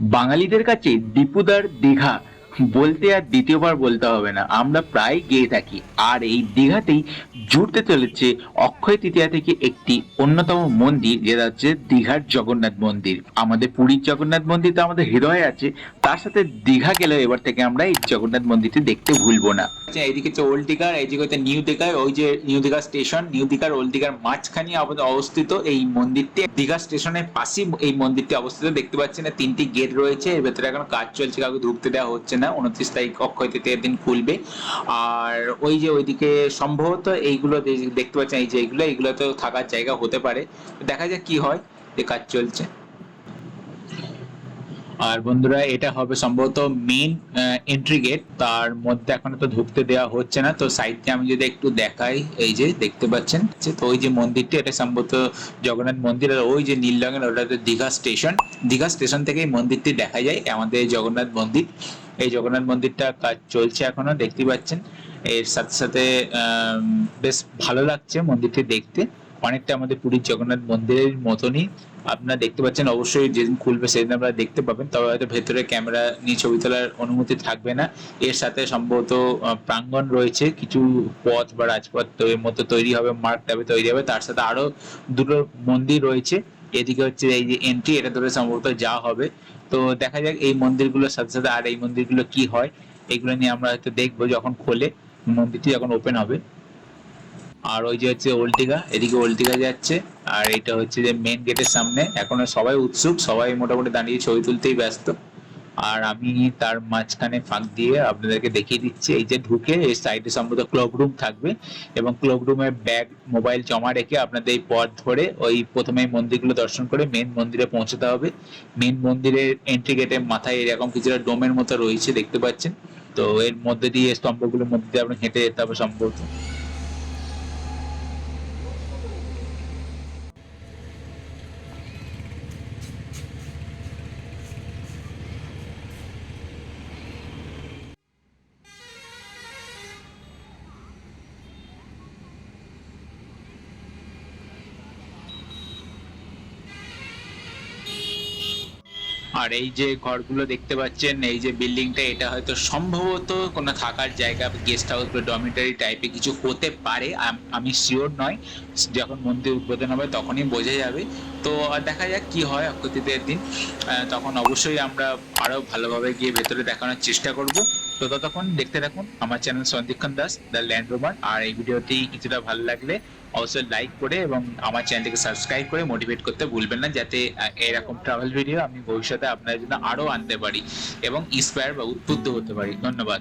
বাঙালিদের কাছে দীপুদার দীঘা। বলতে আর দ্বিতীয়বার বলতে হবে না, আমরা প্রায় গিয়ে থাকি। আর এই দীঘাতেই জুড়তে চলেছে অক্ষয় তৃতীয়া থেকে একটি অন্যতম মন্দির, যেটা হচ্ছে দীঘার জগন্নাথ মন্দির। আমাদের পুরীর জগন্নাথ মন্দির তো আমাদের হৃদয়ে আছে তার সাথে দীঘা গেলেও এবার থেকে আমরা এই জগন্নাথ মন্দিরটি দেখতে ভুলবো না। আচ্ছা, এইদিকে হচ্ছে ওল্ড দীঘার এইদিকে হচ্ছে নিউ দীঘায় ওই যে নিউ দীঘা স্টেশন নিউ দীঘার ওল্ড দীঘার মাঝখানে অবস্থিত এই মন্দিরটি। দীঘা স্টেশনের পাশেই এই মন্দিরটি অবস্থিত দেখতে পাচ্ছেন তিনটি গেট রয়েছে এর ভেতরে এখন কাজ চলছে কাউকে ঢুকতে দেওয়া হচ্ছে না উনত্রিশ তারিখ অক্ষয় তৃতীয়ার দিন খুলবে। আর ওই যে ওইদিকে সম্ভবত এইগুলো দেখতে পাচ্ছেন এই যে এইগুলো এইগুলো তো থাকার জায়গা হতে পারে। দেখা যাক কি হয় যে কাজ চলছে। আর বন্ধুরা, এটা হবে সম্ভবত মেন এন্ট্রি গেট তার মধ্যে এখনও তো ঢুকতে দেওয়া হচ্ছে না। তো সাইডে আমি যদি একটু দেখাই, এই যে দেখতে পাচ্ছেন তো ওই যে মন্দিরটি, এটা সম্ভবত জগন্নাথ মন্দির, আর ওই যে নীল রঙের, ওটা দীঘা স্টেশন দীঘা স্টেশন থেকে এই মন্দিরটি দেখা যায়, আমাদের জগন্নাথ মন্দির। এই জগন্নাথ মন্দিরটা কাজ চলছে এখনও, দেখতে পাচ্ছেন। এর সাথে সাথে বেশ ভালো লাগছে মন্দিরটি দেখতে। অনেকটা আমাদের পুরীর জগন্নাথ মন্দিরের মতনই। আপনারা দেখতে পাচ্ছেন, অবশ্যই যেদিন খুলবে সেদিন আপনারা দেখতে পাবেন। তবে হয়তো ভেতরে ক্যামেরা নিয়ে ছবি তোলার অনুমতি থাকবে না। এর সাথে সম্ভবত প্রাঙ্গণ রয়েছে। কিছু পথ বা রাজপথ মতো তৈরি হবে, মার্ক টাবে তৈরি হবে। তার সাথে আরও দুটো মন্দির রয়েছে। এদিকে হচ্ছে এই যে এন্ট্রি এটা ধরে সম্ভবত যা হবে। তো দেখা যাক এই মন্দিরগুলোর সাথে সাথে আর এই মন্দিরগুলো কি হয়। এগুলো নিয়ে আমরা হয়তো দেখব যখন খোলে। মন্দিরটি যখন ওপেন হবে। আর ওই যে হচ্ছে ওল্টিগা, এদিকে ওল্টিগা যাচ্ছে, আর এটা হচ্ছে যে মেন গেটের সামনে। এখনও সবাই উৎসুক, সবাই মোটামুটি দাঁড়িয়ে ছবি তুলতেই ব্যস্ত। আর আমি তার মাঝখানে ফাঁক দিয়ে আপনাদেরকে দেখিয়ে দিচ্ছি, এই যে ঢুকে এই সাইডে সম্ভবত ক্লক রুম থাকবে এবং ক্লব রুমে ব্যাগ মোবাইল জমা রেখে আপনাদের এই পথ ধরে ওই প্রথমে মন্দিরগুলো দর্শন করে মেন মন্দিরে পৌঁছতে হবে। মেন মন্দিরের এন্ট্রি গেটের মাথায় এরকম কিছুটা ডোমের মতো রয়েছে, দেখতে পাচ্ছেন। তো এর মধ্যে দিয়ে স্তম্ভগুলোর মধ্যে দিয়ে আপনার হেঁটে যেতে হবে সম্ভবত। আর এই যে ঘরগুলো দেখতে পাচ্ছেন, এই যে বিল্ডিংটা, এটা হয়তো সম্ভবত কোনো থাকার জায়গা গেস্ট হাউস বা ডমিটারি টাইপের কিছু হতে পারে। আম- শিওর নয়। যখন মন্দির উদ্বোধন হবে তখনই বোঝা যাবে। তো দেখা যাক কি হয় অক্ষতিদের দিন। তখন অবশ্যই আমরা আরও ভালোভাবে গিয়ে ভেতরে দেখানোর চেষ্টা করব। তো ততক্ষণ দেখতে থাকুন আমার channel Sandikshan Das the land rover আর এই ভিডিওটি কিছুটা ভালো লাগলে অবশ্যই লাইক করে এবং আমার চ্যানেলটিকে সাবস্ক্রাইব করে মোটিভেট করতে ভুলবেন না, যাতে এরকম ট্রাভেল ভিডিও আমি ভবিষ্যতে আপনার জন্য আরও আনতে পারি এবং ইন্সপায়ার বা উদ্বুদ্ধ হতে পারি। ধন্যবাদ।